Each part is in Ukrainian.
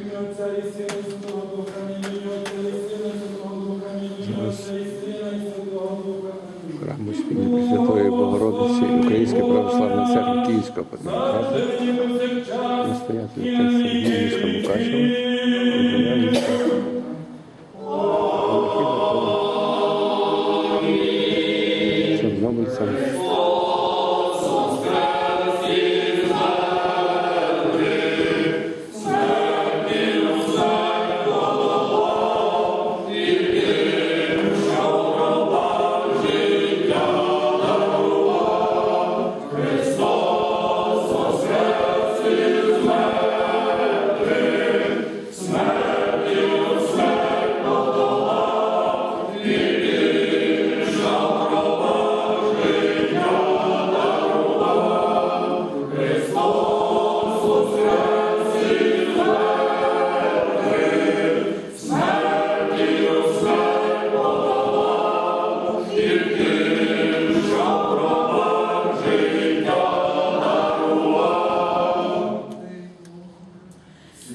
ім'я Отця амінь. Храму Пресвятої Богородиці Української православної церкви Київського патріархату, настоятель та на Сергій віки міста Мукачева, віків. Чорнобильцям,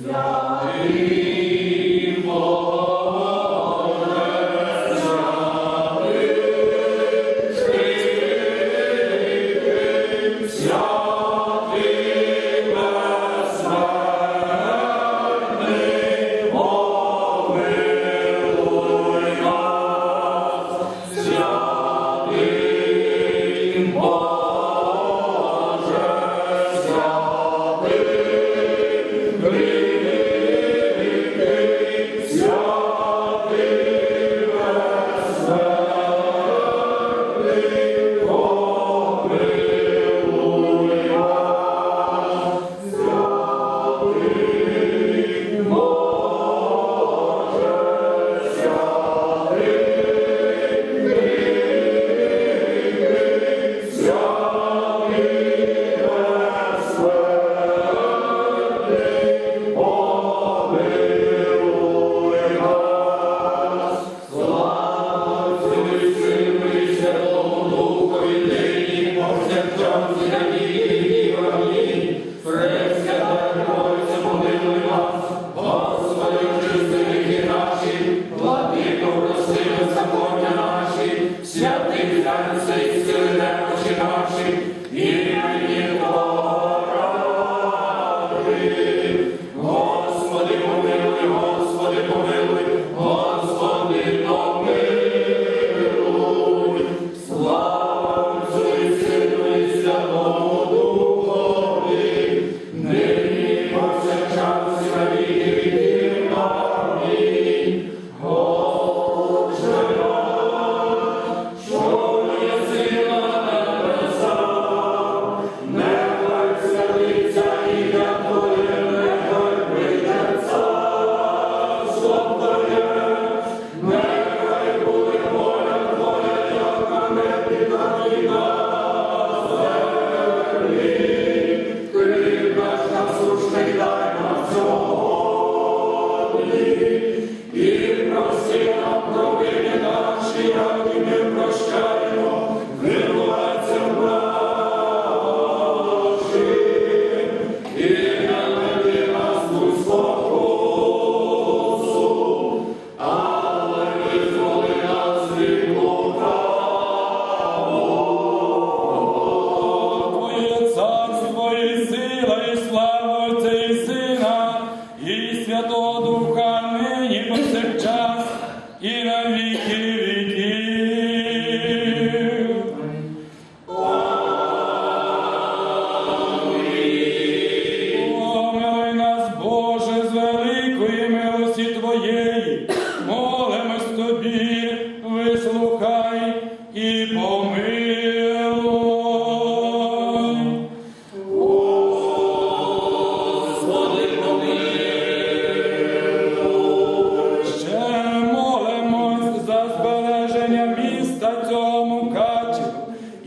Yahweh.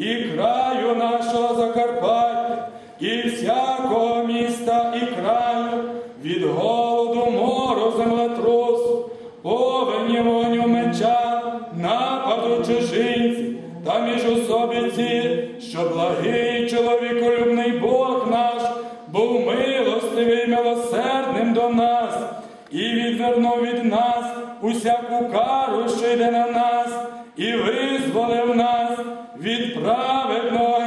І краю нашого Закарпаття, і всякого милосердним до нас і відвернув від нас усяку кару, що йде на нас, і визволив нас від праведного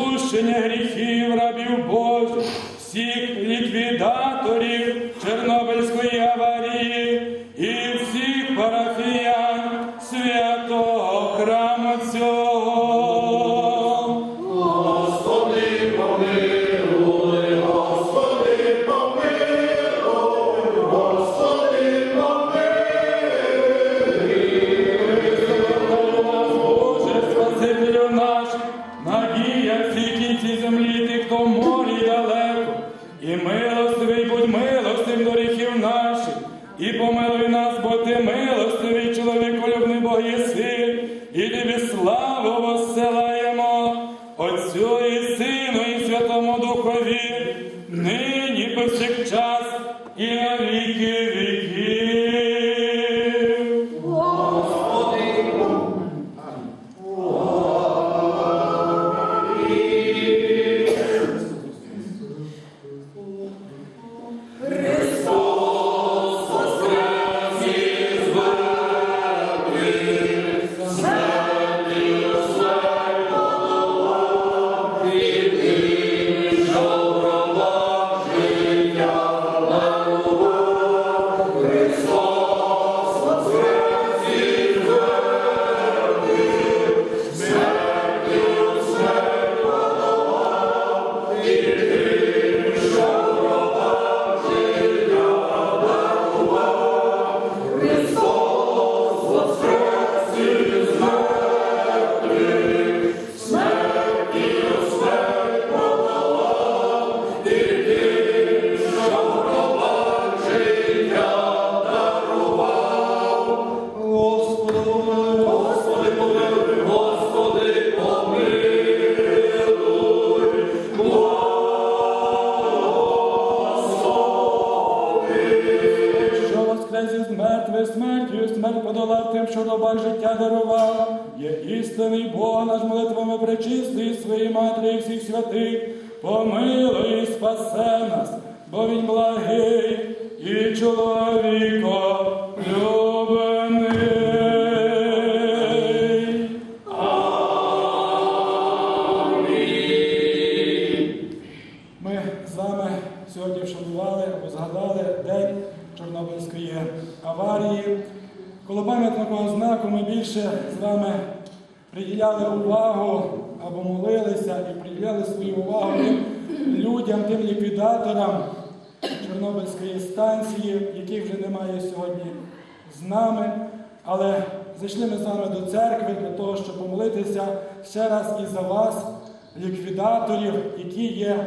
відпущення гріхів рабів Божих, всіх ліквідаторів Чорнобильської аварії помилуй нас, бо ти милостивий, чоловіколюбний Бог єси, і тобі славу воссилаємо, Отцю і Сину, і Святому Духові, нині повсякчас є істинний Бог наш молитвами пречистий своїй матері і всіх святих, помилуй спасе нас, бо він благий і чоловіко любений. Сьогодні вшанували або День Чорнобильської аварії. Коло пам'ятного знаку ми більше з вами приділяли увагу або молилися і приділяли свою увагу тим людям, тим ліквідаторам Чорнобильської станції, яких вже немає сьогодні з нами. Але зайшли ми з вами до церкви для того, щоб помолитися ще раз і за вас, ліквідаторів, які є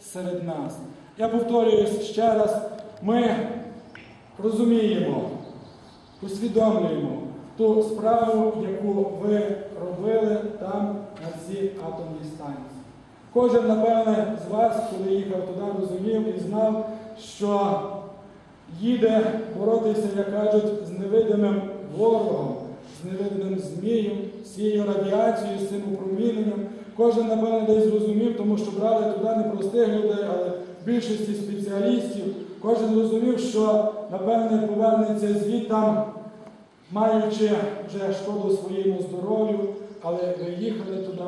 серед нас. Я повторююсь ще раз, ми розуміємо, усвідомлюємо ту справу, яку ви робили там на цій атомній станції. Кожен, напевне, з вас, коли їхав туди, розумів і знав, що їде боротися, як кажуть, з невидимим ворогом, з невидимим змієм, з цією радіацією, з цим опроміненням. Кожен, напевне, десь зрозумів, тому що брали туди не простих людей, але більшості спеціалістів. Кожен розумів, що, напевне, повернеться звітам, маючи вже шкоду своєму здоров'ю, але ви їхали туди.